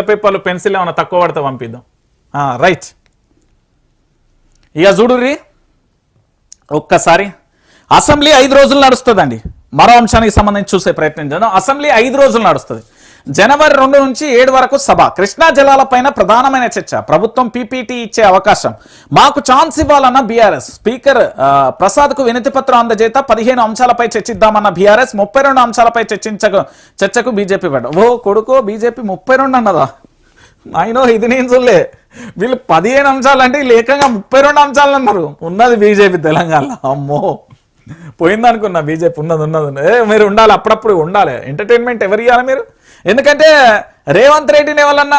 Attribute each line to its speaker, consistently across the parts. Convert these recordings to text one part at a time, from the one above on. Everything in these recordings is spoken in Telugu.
Speaker 1: పేపర్లు పెన్సిల్ ఏమైనా తక్కువ పడితే పంపిద్దాం. రైట్ ఇక చూడుర్రి ఒక్కసారి. అసెంబ్లీ ఐదు రోజులు నడుస్తుందండి. మరో అంశానికి సంబంధించి చూసే ప్రయత్నం చేద్దాం. అసెంబ్లీ ఐదు రోజులు నడుస్తుంది. జనవరి రెండు నుంచి ఏడు వరకు సభ. కృష్ణా జలాలపైన ప్రధానమైన చర్చ. ప్రభుత్వం పీపీటీ ఇచ్చే అవకాశం. మాకు ఛాన్స్ ఇవ్వాలన్న బీఆర్ఎస్. స్పీకర్ ప్రసాద్ ప్రసాద్కు వినతి పత్రం అందజేత పదిహేను అంశాలపై చర్చిద్దామన్న బీఆర్ఎస్ ముప్పై రెండు అంశాలపై చర్చించకు చర్చకు బీజేపీ పెట్ట ఓ కొడుకో బీజేపీ ముప్పై రెండు అన్నదా? అయినో ఇది నేను చూడలే. వీళ్ళు పదిహేను అంశాలు అంటే లేకంగా ఏకంగా ముప్పై రెండు అంశాలు అన్నారు. ఉన్నది బీజేపీ తెలంగాణలో అమ్మో. పోయిందనుకున్నా బీజేపీ ఉన్నది ఉన్నది. ఉన్నది. ఏ మీరు ఉండాలి అప్పుడప్పుడు ఉండాలి. ఎంటర్టైన్మెంట్ ఎవరు ఇవ్వాలి మీరు? ఎందుకంటే రేవంత్ రెడ్డిని ఎవరన్నా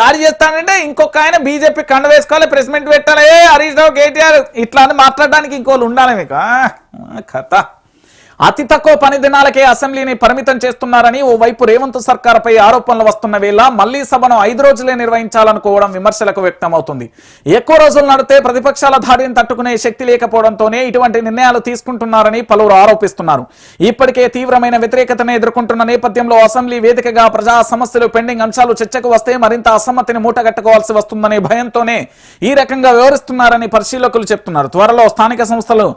Speaker 1: దాడి చేస్తానంటే ఇంకొక ఆయన బీజేపీ కండ వేసుకోవాలి ప్రెస్ మీట్ పెట్టాలి. ఏ హరీష్ రావు కేటీఆర్ ఇట్లా అని మాట్లాడడానికి ఇంకోళ్ళు ఉండాలి మీకు. కథ. అతి తక్కువ పని దినాలకే అసెంబ్లీని పరిమితం చేస్తున్నారని ఓవైపు రేవంత్ సర్కార్పై ఆరోపణలు వస్తున్న వేళ మళ్ళీ సభను ఐదు రోజులే నిర్వహించాలనుకోవడం విమర్శలకు వ్యక్తమవుతుంది. ఎక్కువ రోజులు నడితే ప్రతిపక్షాల దాడిని తట్టుకునే శక్తి లేకపోవడంతోనే ఇటువంటి నిర్ణయాలు తీసుకుంటున్నారని పలువురు ఆరోపిస్తున్నారు. ఇప్పటికే తీవ్రమైన వ్యతిరేకతను ఎదుర్కొంటున్న నేపథ్యంలో అసెంబ్లీ వేదికగా ప్రజా సమస్యలు పెండింగ్ అంశాలు చర్చకు వస్తే మరింత అసమ్మతిని మూటగట్టుకోవాల్సి వస్తుందనే భయంతోనే ఈ రకంగా వ్యవహరిస్తున్నారని పరిశీలకులు చెప్తున్నారు. త్వరలో స్థానిక సంస్థలు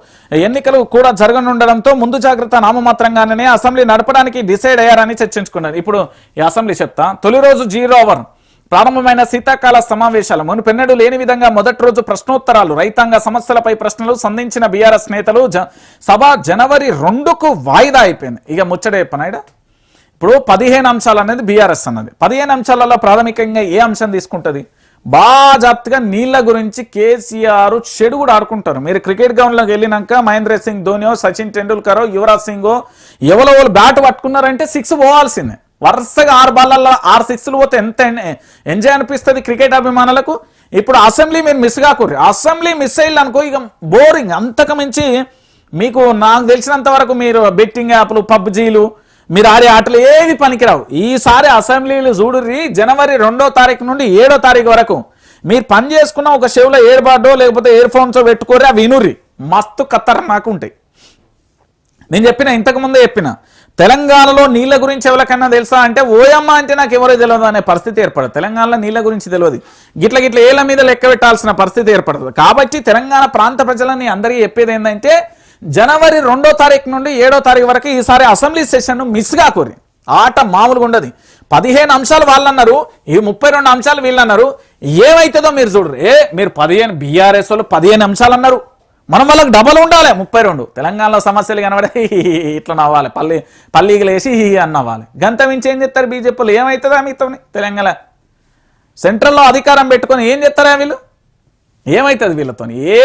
Speaker 1: ఎన్నికలు కూడా జరగనుండడంతో ముందు జాగ్రత్త నామమాత్రంగానే అసెంబ్లీ నడపడానికి డిసైడ్ అయ్యారని చర్చించుకున్నారు. ఇప్పుడు ఈ అసెంబ్లీ చెప్తా. తొలి రోజు జీరో అవర్ ప్రారంభమైన శీతాకాల సమావేశాలు మునుపెన్నడు లేని విధంగా మొదటి రోజు ప్రశ్నోత్తరాలు రైతాంగ సమస్యలపై ప్రశ్నలు సంధించిన బీఆర్ఎస్ నేతలు సభ జనవరి రెండుకు వాయిదా అయిపోయింది. ఇక ముచ్చడే చెప్పనాయిడా ఇప్పుడు పదిహేను అంశాలు అనేది బీఆర్ఎస్ అన్నది. పదిహేను అంశాలలో ప్రాథమికంగా ఏ అంశం తీసుకుంటుంది? బాగా జాగ్రత్తగా నీళ్ళ గురించి కేసీఆర్ చెడు కూడా ఆడుకుంటారు. మీరు క్రికెట్ గ్రౌండ్లోకి వెళ్ళినాక మహేంద్ర సింగ్ ధోనియో సచిన్ టెండూల్కరో యువరాజ్ సింగో ఎవరో వాళ్ళు బ్యాట్ పట్టుకున్నారంటే సిక్స్ పోవాల్సిందే. వరుసగా ఆరు బాళ్ళల్లో ఆరు సిక్స్లు పోతే ఎంత ఎంజాయ్ అనిపిస్తుంది క్రికెట్ అభిమానులకు? ఇప్పుడు అసెంబ్లీ మీరు మిస్ కాకూరి అసెంబ్లీ మిస్ అయ్యారు అనుకో ఇక బోరింగ్ అంతకు మించి మీకు నాకు తెలిసినంత వరకు మీరు బెట్టింగ్ యాప్లు పబ్జీలు మీరు ఆడే ఆటలు ఏవి పనికిరావు. ఈసారి అసెంబ్లీలు చూడుర్రి జనవరి రెండో తారీఖు నుండి ఏడో తారీఖు వరకు. మీరు పని చేసుకున్న ఒక చెవులో ఎయిర్ లేకపోతే ఇయర్ ఫోన్స్ పెట్టుకోరి అవి వినుర్రి. మస్తు నాకు ఉంటాయి నేను చెప్పిన ఇంతకు ముందే చెప్పిన తెలంగాణలో నీళ్ళ గురించి ఎవరికన్నా తెలుసా అంటే ఓయమ్మ అంటే నాకు ఎవరో తెలియదు అనే పరిస్థితి ఏర్పడదు. తెలంగాణలో నీళ్ళ గురించి తెలియదు గిట్ల గిట్ల ఏళ్ళ మీద లెక్క పెట్టాల్సిన పరిస్థితి ఏర్పడుతుంది కాబట్టి తెలంగాణ ప్రాంత ప్రజలని అందరికీ చెప్పేది ఏంటంటే జనవరి రెండో తారీఖు నుండి ఏడో తారీఖు వరకు ఈసారి అసెంబ్లీ సెషన్ మిస్ కాకూరి ఆట మామూలుగా ఉండదు. పదిహేను అంశాలు వాళ్ళన్నారు. ఈ ముప్పై రెండు అంశాలు వీళ్ళన్నారు. ఏమైతుందో మీరు చూడరు. ఏ మీరు పదిహేను బీఆర్ఎస్ వాళ్ళు పదిహేను అంశాలు అన్నారు. మనం వాళ్ళకి డబల్ ఉండాలి. ముప్పై రెండు. తెలంగాణలో సమస్యలు కనబడే ఇట్లా నవ్వాలి. పల్లి పల్లీలు వేసి హీ అని నవ్వాలి. గంత మించి ఏం చెప్తారు బీజేపీలు ఏమవుతుందా మీతో తెలంగాణ. సెంట్రల్లో అధికారం పెట్టుకొని ఏం చెప్తారా వీళ్ళు? ఏమవుతుంది వీళ్ళతో ఏ